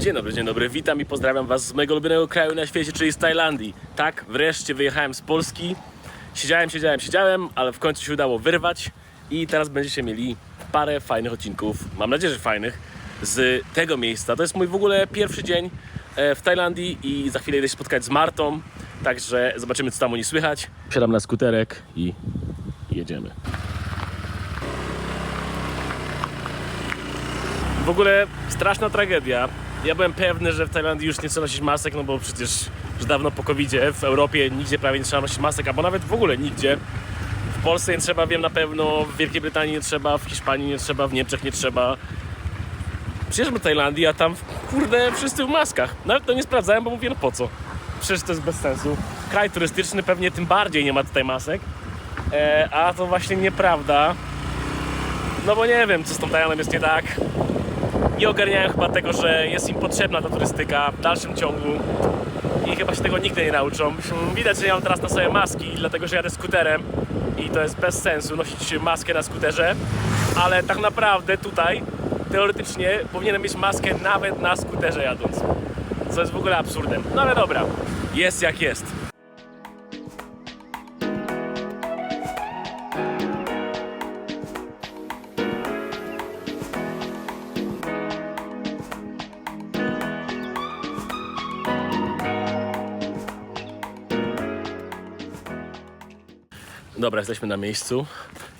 Dzień dobry, dzień dobry. Witam i pozdrawiam Was z mojego ulubionego kraju na świecie, czyli z Tajlandii. Tak, wreszcie wyjechałem z Polski. Siedziałem, siedziałem, siedziałem, ale w końcu się udało wyrwać i teraz będziecie mieli parę fajnych odcinków, mam nadzieję, że fajnych, z tego miejsca. To jest mój w ogóle pierwszy dzień e, w Tajlandii i za chwilę idę się spotkać z Martą, także zobaczymy, co tam niej słychać. Siadam na skuterek i jedziemy. W ogóle straszna tragedia. Ja byłem pewny, że w Tajlandii już nie trzeba nosić masek, no bo przecież już dawno po covid w Europie nigdzie prawie nie trzeba nosić masek, albo nawet w ogóle nigdzie. W Polsce nie trzeba, wiem na pewno, w Wielkiej Brytanii nie trzeba, w Hiszpanii nie trzeba, w Niemczech nie trzeba. Przyjeżdżam do Tajlandii, a tam, kurde, wszyscy w maskach. Nawet to nie sprawdzałem, bo mówię, no po co? Przecież to jest bez sensu. Kraj turystyczny pewnie tym bardziej nie ma tutaj masek. E, a to właśnie nieprawda. No bo nie wiem, co z tą Tajlandią jest nie tak nie ogarniają chyba tego, że jest im potrzebna ta turystyka w dalszym ciągu i chyba się tego nigdy nie nauczą. Widać, że ja mam teraz na sobie maski, dlatego że jadę skuterem i to jest bez sensu nosić maskę na skuterze, ale tak naprawdę tutaj teoretycznie powinienem mieć maskę nawet na skuterze jadąc, co jest w ogóle absurdem. No ale dobra, jest jak jest. Dobra, jesteśmy na miejscu.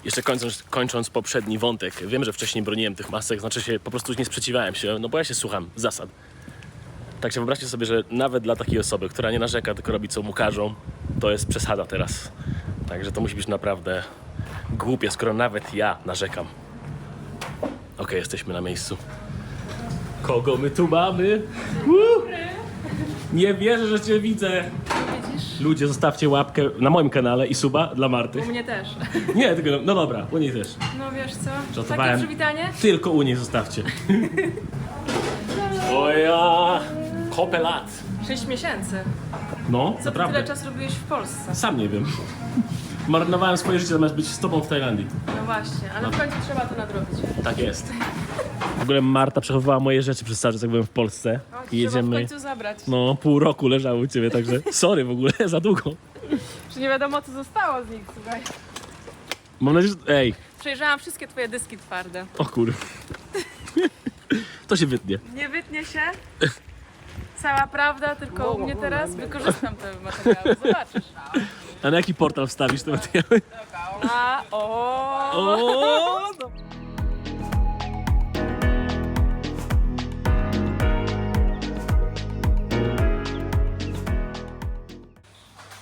Jeszcze kończąc, kończąc poprzedni wątek, wiem, że wcześniej broniłem tych masek, znaczy się po prostu nie sprzeciwałem się, no bo ja się słucham zasad. Także wyobraźcie sobie, że nawet dla takiej osoby, która nie narzeka, tylko robi co mu każą, to jest przesada teraz. Także to musi być naprawdę głupie, skoro nawet ja narzekam. Okej, jesteśmy na miejscu. Kogo my tu mamy? Woo! Nie wierzę, że cię widzę. Ludzie, zostawcie łapkę na moim kanale i suba dla Marty. U mnie też. Nie, tylko, no dobra, u niej też. No wiesz co? Żartowałem. Takie przywitanie? Tylko u niej zostawcie. O ja, kopę lat. 6 miesięcy. No, Co ty naprawdę. tyle czasu robiłeś w Polsce? Sam nie wiem. Marnowałem swoje życie zamiast być z tobą w Tajlandii. No właśnie, ale w końcu trzeba to nadrobić. Tak jest. W ogóle Marta przechowywała moje rzeczy przez cały czas, jak byłem w Polsce. O, I Trzeba w jedziemy. końcu zabrać. No, pół roku leżały u ciebie, także sorry w ogóle, za długo. Że nie wiadomo co zostało z nich, słuchaj. Mam nadzieję, że... Ej, Przejrzałam wszystkie twoje dyski twarde. o kur... To się wytnie. Nie wytnie się. Cała prawda, tylko u mnie teraz wykorzystam te materiały. Zobaczysz. A na jaki portal wstawisz te materiały? A, o. O! no.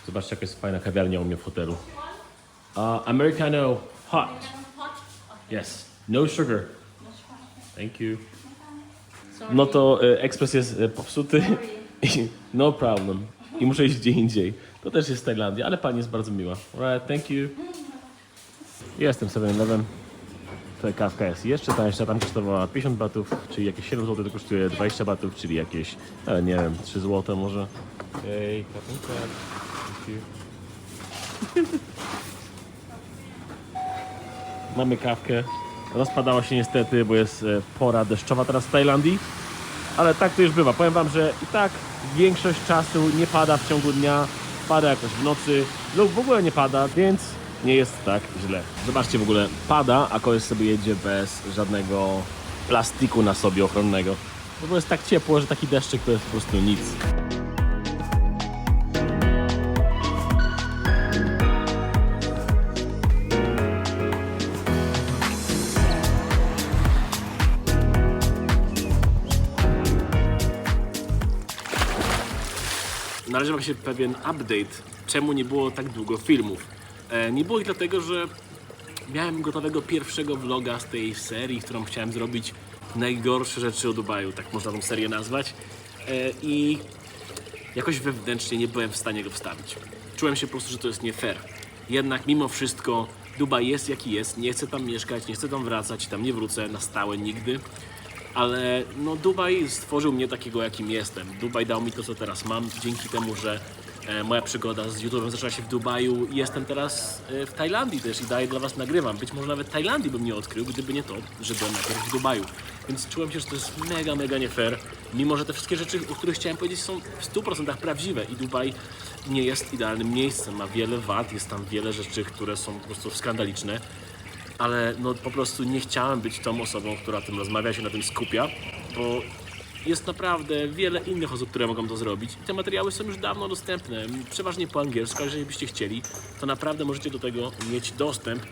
Zobaczcie, jaka jest fajna kawiarnia u mnie w hotelu. Uh, Americano hot. Yes. No sugar. Thank you. No to e, ekspres jest e, popsuty. I- No problem. I muszę iść gdzie indziej. To też jest Tajlandia, ale pani jest bardzo miła. Alright, thank you. Jestem 7-Eleven. Ta kawka jest jeszcze tańsza, tam kosztowała 50 batów, czyli jakieś 7 zł, to kosztuje 20 batów, czyli jakieś, e, nie wiem, 3 zł może. Thank you. Mamy kawkę. Rozpadała się niestety, bo jest e, pora deszczowa teraz w Tajlandii. Ale tak to już bywa. Powiem wam, że i tak większość czasu nie pada w ciągu dnia, pada jakoś w nocy lub w ogóle nie pada, więc nie jest tak źle. Zobaczcie w ogóle, pada, a koleś sobie jedzie bez żadnego plastiku na sobie ochronnego. W ogóle jest tak ciepło, że taki deszczyk to jest po prostu nic. Należy się pewien update, czemu nie było tak długo filmów. E, nie było ich dlatego, że miałem gotowego pierwszego vloga z tej serii, którą chciałem zrobić najgorsze rzeczy o Dubaju, tak można tą serię nazwać. E, I jakoś wewnętrznie nie byłem w stanie go wstawić. Czułem się po prostu, że to jest nie fair. Jednak mimo wszystko Dubaj jest jaki jest, nie chcę tam mieszkać, nie chcę tam wracać, tam nie wrócę na stałe nigdy. Ale no Dubaj stworzył mnie takiego jakim jestem. Dubaj dał mi to co teraz mam dzięki temu, że E, moja przygoda z YouTube'em zaczęła się w Dubaju. Jestem teraz e, w Tajlandii też i daję dla Was nagrywam. Być może nawet Tajlandii bym nie odkrył, gdyby nie to, że byłem najpierw w Dubaju. Więc czułem się, że to jest mega, mega nie fair. Mimo, że te wszystkie rzeczy, o których chciałem powiedzieć są w 100% prawdziwe i Dubaj nie jest idealnym miejscem. Ma wiele wad, jest tam wiele rzeczy, które są po prostu skandaliczne ale no po prostu nie chciałem być tą osobą, która tym rozmawia, się na tym skupia, bo jest naprawdę wiele innych osób, które mogą to zrobić. Te materiały są już dawno dostępne, przeważnie po angielsku, ale jeżeli byście chcieli, to naprawdę możecie do tego mieć dostęp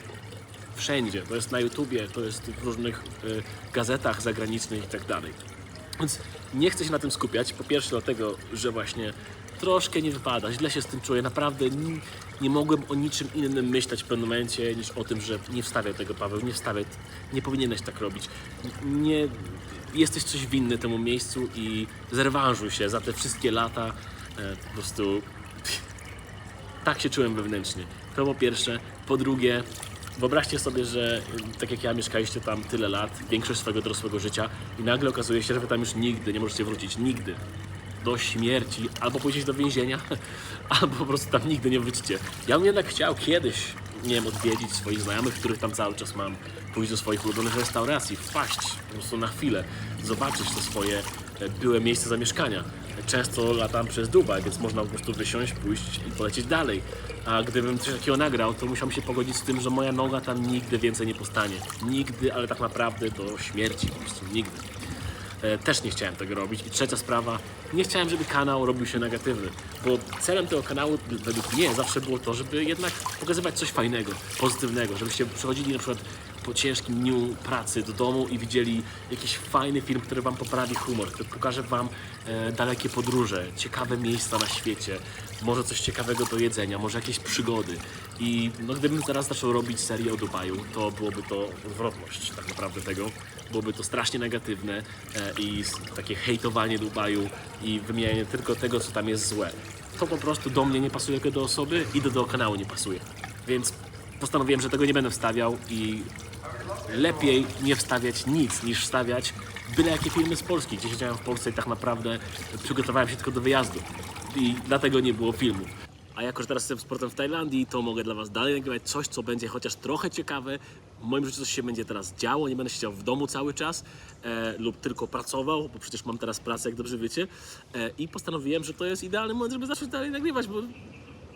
wszędzie. To jest na YouTubie, to jest w różnych y, gazetach zagranicznych i tak dalej. Więc nie chcę się na tym skupiać. Po pierwsze dlatego, że właśnie troszkę nie wypada, źle się z tym czuję. Naprawdę nie, nie mogłem o niczym innym myśleć w pewnym momencie niż o tym, że nie wstawiaj tego Paweł, nie wstawiaj, nie powinieneś tak robić. Nie, jesteś coś winny temu miejscu i zrewanżuj się za te wszystkie lata. E, po prostu tak się czułem wewnętrznie. To po pierwsze. Po drugie, wyobraźcie sobie, że y, tak jak ja mieszkaliście tam tyle lat, większość swojego dorosłego życia i nagle okazuje się, że wy tam już nigdy nie możecie wrócić. Nigdy. Do śmierci, albo pójdziesz do więzienia, albo po prostu tam nigdy nie wrócicie. Ja bym jednak chciał kiedyś, nie wiem, odwiedzić swoich znajomych, których tam cały czas mam, pójść do swoich ulubionych restauracji, wpaść po prostu na chwilę, zobaczyć to swoje e, byłe miejsce zamieszkania. Często latam przez Dubaj, więc można po prostu wysiąść, pójść i polecieć dalej. A gdybym coś takiego nagrał, to musiałbym się pogodzić z tym, że moja noga tam nigdy więcej nie postanie. Nigdy, ale tak naprawdę do śmierci, po prostu nigdy. E, też nie chciałem tego robić. I trzecia sprawa, nie chciałem, żeby kanał robił się negatywny, bo celem tego kanału według mnie zawsze było to, żeby jednak pokazywać coś fajnego, pozytywnego, żebyście przychodzili na przykład po ciężkim dniu pracy do domu i widzieli jakiś fajny film, który wam poprawi humor, który pokaże wam e, dalekie podróże, ciekawe miejsca na świecie, może coś ciekawego do jedzenia, może jakieś przygody. I no, gdybym teraz zaczął robić serię o Dubaju, to byłoby to odwrotność tak naprawdę tego. Byłoby to strasznie negatywne e, i takie hejtowanie Dubaju i wymienianie tylko tego, co tam jest złe. To po prostu do mnie nie pasuje jako do osoby i do, do kanału nie pasuje. Więc postanowiłem, że tego nie będę wstawiał i lepiej nie wstawiać nic niż wstawiać byle jakie filmy z Polski, gdzie siedziałem w Polsce i tak naprawdę przygotowałem się tylko do wyjazdu i dlatego nie było filmu. A jako, że teraz jestem sportem w Tajlandii, to mogę dla Was dalej nagrywać coś, co będzie chociaż trochę ciekawe. W moim życiu coś się będzie teraz działo, nie będę siedział w domu cały czas e, lub tylko pracował, bo przecież mam teraz pracę, jak dobrze wiecie. E, I postanowiłem, że to jest idealny moment, żeby zacząć dalej nagrywać, bo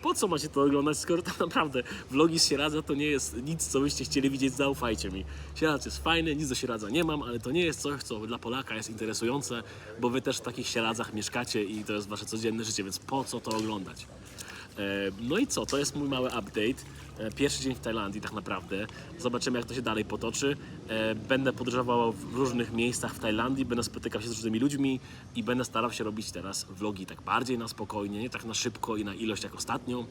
po co macie to oglądać, skoro tak naprawdę vlogi z Sieradza to nie jest nic, co byście chcieli widzieć, zaufajcie mi. Sieradz jest fajny, nic do Sieradza nie mam, ale to nie jest coś, co dla Polaka jest interesujące, bo wy też w takich Sieradzach mieszkacie i to jest wasze codzienne życie, więc po co to oglądać? E, No i co, to jest mój mały update. E, Pierwszy dzień w Tajlandii tak naprawdę. Zobaczymy jak to się dalej potoczy. E, Będę podróżował w różnych miejscach w Tajlandii, będę spotykał się z różnymi ludźmi i będę starał się robić teraz vlogi tak bardziej na spokojnie, nie tak na szybko i na ilość jak ostatnio.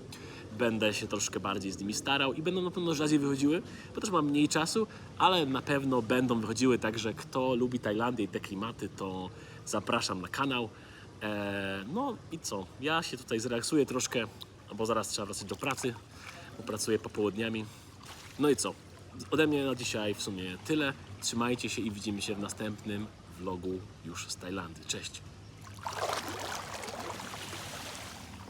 Będę się troszkę bardziej z nimi starał i będą na pewno rzadziej wychodziły, bo też mam mniej czasu, ale na pewno będą wychodziły, także kto lubi Tajlandię i te klimaty, to zapraszam na kanał. E, no i co? Ja się tutaj zrelaksuję troszkę, bo zaraz trzeba wracać do pracy, bo pracuję popołudniami. No i co? Ode mnie na dzisiaj w sumie tyle. Trzymajcie się i widzimy się w następnym vlogu już z Tajlandii. Cześć!